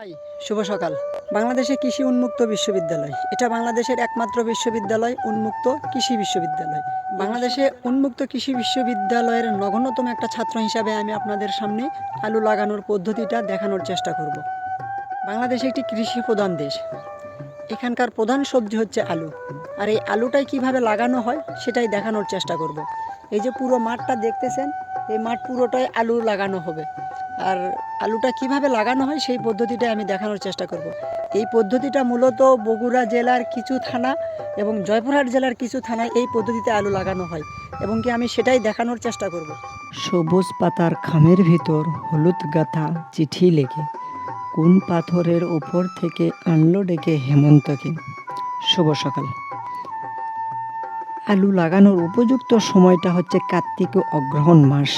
High শুভ সকাল। বাংলাদেশে কৃষি উন্মুক্ত বিশ্ববিদ্যালয়। এটা বাংলাদেশের একমাত্র বিশ্ববিদ্যালয়, উন্মুক্ত কৃষি বিশ্ববিদ্যালয়। বাংলাদেশে উন্মুক্ত কৃষি বিশ্ববিদ্যালয়ের নগণ্যতম একটা ছাত্র হিসাবে আমি আপনাদের সামনে আলু লাগানোর পদ্ধতিটা দেখানোর চেষ্টা করব। বাংলাদেশ একটি কৃষি প্রধান দেশ। এখানকার প্রধান সবজি হচ্ছে আলু। আর এই আলুটাই কীভাবে লাগানো হয়, সেটাই দেখানোর চেষ্টা করব। এই যে পুরো মাঠটা দেখতেছেন এই মাঠ পুরোটাই আলু লাগানো হবে। আর আলুটা কীভাবে লাগানো হয় সেই পদ্ধতিটা আমি দেখানোর চেষ্টা করব। এই পদ্ধতিটা মূলত বগুড়া জেলার কিছু থানা এবং জয়পুরহাট জেলার কিছু থানায় এই পদ্ধতিতে আলু লাগানো হয় এবং কি আমি সেটাই দেখানোর চেষ্টা করব। সবুজ পাতার খামের ভিতর হলুদ গাথা চিঠি লেখে, কোন পাথরের উপর থেকে আনলো ডেকে হেমন্তকে। শুভ সকাল। আলু লাগানোর উপযুক্ত সময়টা হচ্ছে কার্তিক ও অগ্রহণ মাস।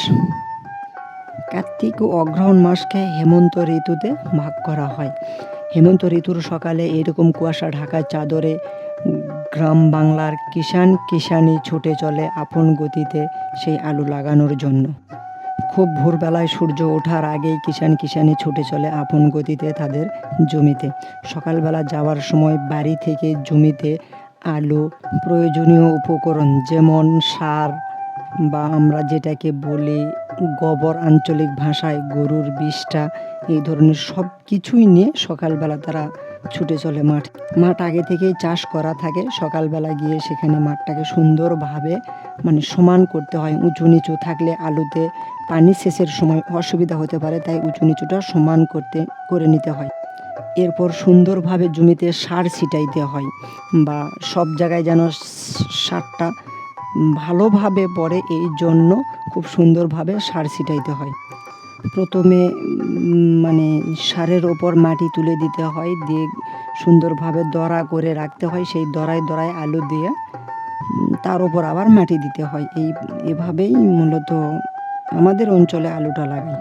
কার্তিক ও অগ্রহণ মাসকে হেমন্ত ঋতুতে ভাগ করা হয়। হেমন্ত ঋতুর সকালে এরকম কুয়াশা ঢাকা চাদরে গ্রাম বাংলার কিষান কিষানি ছুটে চলে আপন গতিতে সেই আলু লাগানোর জন্য। খুব ভোরবেলায় সূর্য ওঠার আগেই কিষান কিষানি ছুটে চলে আপন গতিতে তাদের জমিতে। সকালবেলা যাওয়ার সময় বাড়ি থেকে জমিতে আলু, প্রয়োজনীয় উপকরণ যেমন সার বা আমরা যেটাকে বলি গোবর আঞ্চলিক ভাষায় গরুর বিষটা, এই ধরনের সব কিছুই নিয়ে সকালবেলা তারা ছুটে চলে মাঠ। মাঠ আগে থেকেই চাষ করা থাকে। সকালবেলা গিয়ে সেখানে মাঠটাকে সুন্দরভাবে মানে সমান করতে হয়। উঁচু নিচু থাকলে আলুতে পানি সেচের সময় অসুবিধা হতে পারে, তাই উঁচু নিচুটা সমান করতে, করে নিতে হয়। এরপর সুন্দরভাবে জমিতে সার ছিটাইতে হয় বা সব জায়গায় যেন সারটা ভালোভাবে পড়ে, এই জন্য খুব সুন্দরভাবে সার ছিটাইতে হয়। প্রথমে মানে সারের ওপর মাটি তুলে দিতে হয়, দিয়ে সুন্দরভাবে দড়া করে রাখতে হয়, সেই দড়ায় দড়ায় আলু দিয়ে তার ওপর আবার মাটি দিতে হয়। এই, এভাবেই মূলত আমাদের অঞ্চলে আলুটা লাগাই।